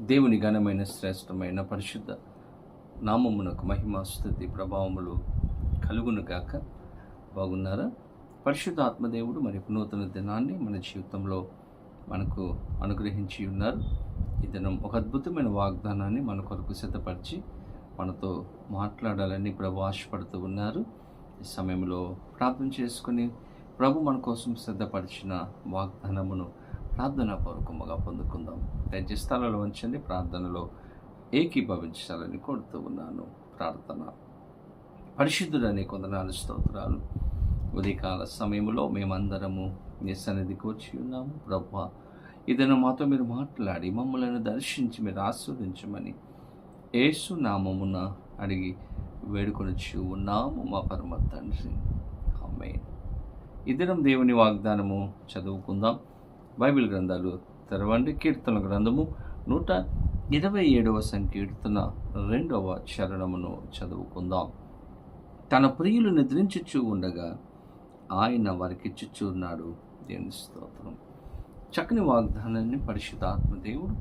దేవుని ఘనమైన శ్రేష్టమైన పరిశుద్ధ నామమునకు మహిమ స్థుతి ప్రభావములు కలుగును గాక. బాగున్నారా? పరిశుద్ధ ఆత్మదేవుడు మరి నూతన దినాన్ని మన జీవితంలో మనకు అనుగ్రహించి ఉన్నారు. ఈ దినం ఒక అద్భుతమైన వాగ్దానాన్ని మన కొరకు సిద్ధపరిచి మనతో మాట్లాడాలని ప్రభు ఆశపడుతూ ఉన్నారు. ఈ సమయంలో ప్రార్థన చేసుకుని ప్రభు మన కోసం సిద్ధపరిచిన వాగ్దానమును ప్రార్థన పూర్వకముగా పొందుకుందాం. దయచేసి స్థలంలో ఉంచండి ప్రార్థనలో ఏకీభవించాలని కోరుతూ ఉన్నాను. ప్రార్థన. పరిశుద్ధుడని కొందనాలు స్తోత్రాలు. ఉదయకాల సమయంలో మేమందరము నీ సన్నిధికి వచ్చి ఉన్నాము. ప్రభా ఇదను మాతో మీరు మాట్లాడి మమ్మలను దర్శించి మీరు ఆస్వాదించమని ఏసు నామమున అడిగి వేడుకొనిచ్చి ఉన్నాము మా పరమ తండ్రి. అమ్మే ఇద్దరం దేవుని వాగ్దానము చదువుకుందాం. బైబిల్ గ్రంథాలు తెరవండి. కీర్తన గ్రంథము నూట ఇరవై ఏడవ సంకీర్తన రెండవ చరణమును చదువుకుందాం. తన ప్రియులు నిద్రించుచు ఉండగా ఆయన వారికి ఉన్నాడు. దేవుని స్తోత్రం. చక్కని వాగ్దానాన్ని పరిశుద్ధాత్మ దేవుడు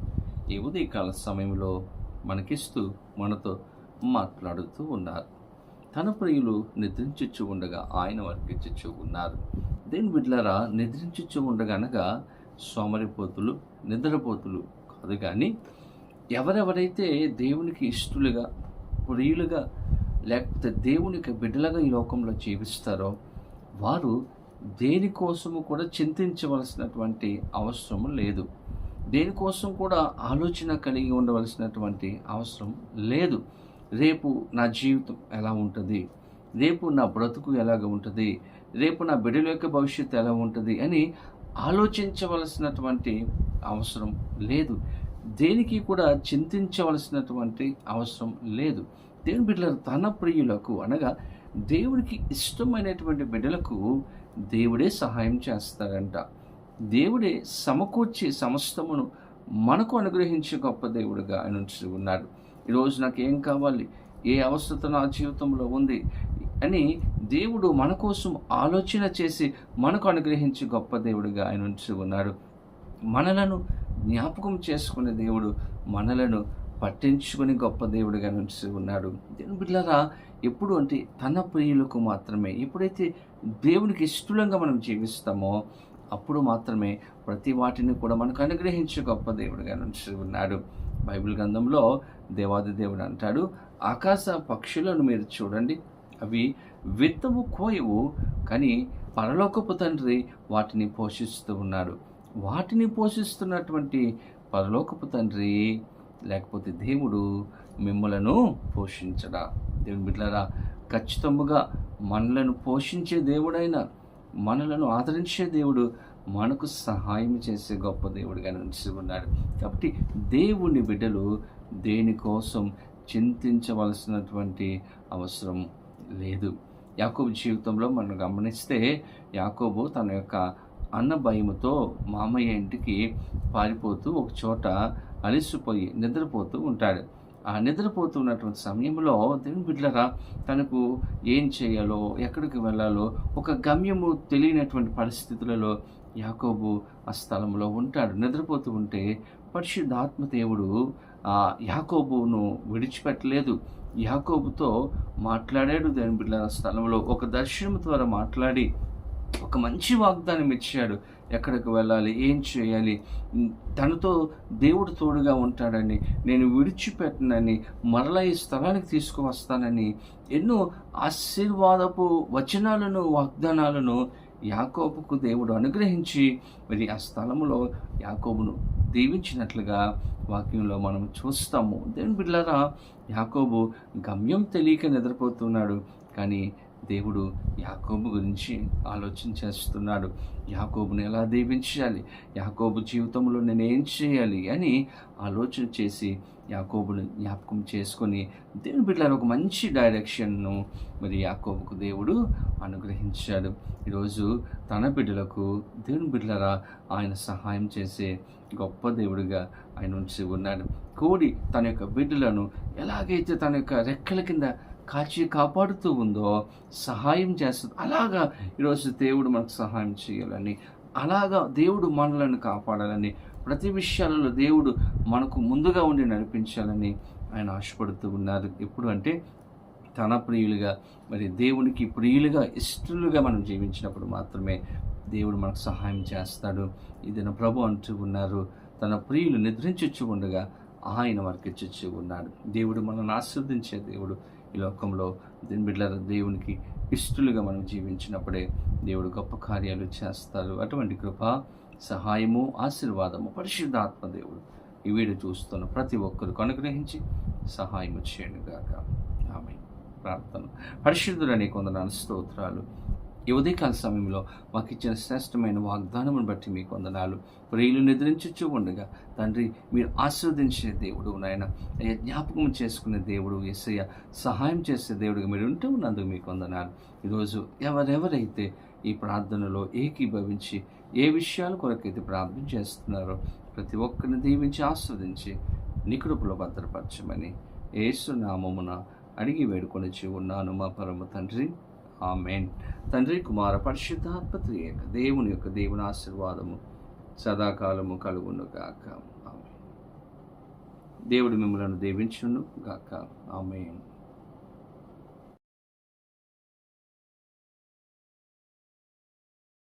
ఈ ఉదయకాల సమయంలో మనకిస్తూ మనతో మాట్లాడుతూ ఉన్నారు. తన ప్రియులు నిద్రించుచు ఉండగా ఆయన వారికి ఇచ్చుచూ ఉన్నారు. దేని బిడ్లరా నిద్రించుచు ఉండగా అనగా సోమరిపోతులు నిద్రపోతులు కాదు కానీ ఎవరెవరైతే దేవునికి ఇష్టలుగా ప్రియులుగా లేకపోతే దేవునికి బిడ్డలుగా ఈ లోకంలో జీవిస్తారో వారు దేనికోసము కూడా చింతించవలసినటువంటి అవసరం లేదు. దేనికోసం కూడా ఆలోచన కలిగి ఉండవలసినటువంటి అవసరం లేదు. రేపు నా జీవితం ఎలా ఉంటుంది? రేపు నా బ్రతుకు ఎలాగ ఉంటుంది? రేపు నా బిడ్డల యొక్క భవిష్యత్తు ఎలా ఉంటుంది? అని ఆలోచించవలసినటువంటి అవసరం లేదు. దేనికి కూడా చింతించవలసినటువంటి అవసరం లేదు. దేవుని బిడ్డల తన ప్రియులకు అనగా దేవుడికి ఇష్టమైనటువంటి బిడ్డలకు దేవుడే సహాయం చేస్తాడంట. దేవుడే సమకూర్చి సమస్తమును మనకు అనుగ్రహించే గొప్ప దేవుడుగా ఆయన ఉంచి ఉన్నాడు. ఈరోజు నాకు ఏం కావాలి? ఏ అవసరత నా జీవితంలో ఉంది? అని దేవుడు మన కోసం ఆలోచన చేసి మనకు అనుగ్రహించి గొప్ప దేవుడిగా ఆయన ఉంచి ఉన్నాడు మనలను జ్ఞాపకం చేసుకునే దేవుడు మనలను పట్టించుకుని గొప్ప దేవుడిగా నుంచి ఉన్నాడు. దేవుని బిడ్డలారా ఎప్పుడు అంటే తన ప్రియులకు మాత్రమే ఎప్పుడైతే దేవునికి ఇష్టంగా మనం జీవిస్తామో అప్పుడు మాత్రమే ప్రతి వాటిని కూడా మనకు అనుగ్రహించే గొప్ప దేవుడిగా నుంచి ఉన్నాడు. బైబిల్ గ్రంథంలో దేవాది దేవుడు అంటాడు ఆకాశ పక్షులను మీరు చూడండి అవి విత్తము కోయవు కానీ పరలోకపు తండ్రి వాటిని పోషిస్తూ ఉన్నాడు. వాటిని పోషిస్తున్నటువంటి పరలోకపు తండ్రి లేకపోతే దేవుడు మిమ్మలను పోషించడా? దేవుని బిడ్డలారా ఖచ్చితంగా మనలను పోషించే దేవుడైన మనలను ఆదరించే దేవుడు మనకు సహాయం చేసే గొప్ప దేవుడిగా నిలిచి ఉన్నాడు. కాబట్టి దేవుని బిడ్డలు దేనికోసం చింతించవలసినటువంటి అవసరం లేదు. యాకోబు జీవితంలో మనం గమనిస్తే యాకోబు తన యొక్క అన్న భయముతో మామయ్య ఇంటికి పారిపోతూ ఒక చోట అలిసిపోయి నిద్రపోతూ ఉంటాడు. ఆ నిద్రపోతున్నటువంటి సమయంలో దేవుని బిడ్డలరా తనకు ఏం చేయాలో ఎక్కడికి వెళ్ళాలో ఒక గమ్యము తెలియనటువంటి పరిస్థితులలో యాకోబు ఆ స్థలంలో ఉంటాడు. నిద్రపోతూ ఉంటే పరిశుద్ధాత్మ దేవుడు ఆ యాకోబును విడిచిపెట్టలేదు. యాకోబుతో మాట్లాడాడు దేవుని బిడ్డల స్థలంలో ఒక దర్శనం ద్వారా మాట్లాడి ఒక మంచి వాగ్దానం ఇచ్చాడు. ఎక్కడికి వెళ్ళాలి? ఏం చేయాలి? తనతో దేవుడు తోడుగా ఉంటాడని నేను విడిచిపెట్టనని మరలా ఈ స్థలానికి తీసుకువస్తానని ఎన్నో ఆశీర్వాదపు వచనాలను వాగ్దానాలను యాకోబుకు దేవుడు అనుగ్రహించి మరి ఆ స్థలంలో యాకోబును దీవించినట్లుగా వాక్యంలో మనం చూస్తాము. దేవుని బిడ్డలారా యాకోబు గమ్యం తెలియక నిద్రపోతున్నాడు. కానీ దేవుడు యాకోబు గురించి ఆలోచన చేస్తున్నాడు. యాకోబుని ఎలా దీవించాలి? యాకోబు జీవితంలో నేను ఏం చేయాలి అని ఆలోచన చేసి యాకోబును జ్ఞాపకం చేసుకొని దేవుని బిడ్డలను ఒక మంచి డైరెక్షన్ను మరి యాకోబుకు దేవుడు అనుగ్రహించాడు. ఈరోజు తన బిడ్డలకు దేవుని బిడ్డలరా ఆయన సహాయం చేసే గొప్ప దేవుడిగా ఆయన ఉంచి ఉన్నాడు. కోడి తన యొక్క బిడ్డలను ఎలాగైతే తన యొక్క రెక్కల కింద కాచి కాపాడుతూ ఉందో సహాయం చేస్తుంది అలాగా ఈరోజు దేవుడు మనకు సహాయం చేయాలని అలాగా దేవుడు మనలను కాపాడాలని ప్రతి విషయాలలో దేవుడు మనకు ముందుగా ఉండి నడిపించాలని ఆయన ఆశపడుతూ ఉన్నారు. ఎప్పుడు అంటే తన ప్రియులుగా మరి దేవునికి ప్రియులుగా ఇష్టలుగా మనం జీవించినప్పుడు మాత్రమే దేవుడు మనకు సహాయం చేస్తాడు. ఇదిన ప్రభు అంటూ ఉన్నారు. తన ప్రియులు నిద్రించొచ్చు ఉండగా ఆయన వారికి ఇచ్చొచ్చు ఉన్నాడు. దేవుడు మనల్ని ఆశీర్వదించే దేవుడు ఈ లోకంలో బిడ్డల దేవునికి ఇష్టలుగా మనం జీవించినప్పుడే దేవుడు గొప్ప కార్యాలు చేస్తారు. అటువంటి కృప సహాయము ఆశీర్వాదము పరిశుద్ధాత్మ దేవుడు ఈ వీడియో చూస్తున్న ప్రతి ఒక్కరికి అనుగ్రహించి సహాయము చేయండి గాక. ఆమె ప్రార్థన. పరిశుద్ధులని కొందనాలు స్తోత్రాలు ఈ ఉదయకాల సమయంలో మాకు ఇచ్చిన శ్రేష్టమైన వాగ్దానమును బట్టి మీకు వందనాలు. ప్రియులు నిద్రించచ్చు ఉండగా తండ్రి మీరు ఆశీర్వదించే దేవుడు నాయన. అయ్యా జ్ఞాపకం చేసుకునే దేవుడు ఎస్ఐ సహాయం చేసే దేవుడుగా మీరు ఉంటూ ఉన్నందుకు మీకు వందనాలు. ఈరోజు ఎవరెవరైతే ఈ ప్రార్థనలో ఏకీభవించి ఏ విషయాల కొరకైతే ప్రార్థన చేస్తున్నారో ప్రతి ఒక్కరిని దీవించి ఆస్వాదించి నికుడుపులో భద్రపరచమని ఏసునామమున అడిగి వేడుకొని ఉన్నాను మా పరమ తండ్రి. ఆమెన్. తండ్రి కుమార పరిశుద్ధాత్మ యొక్క దేవుని యొక్క దేవుని ఆశీర్వాదము సదాకాలము కలుగును గాక. ఆమె దేవుడు మిమ్మలను దీవించును గాక. ఆమె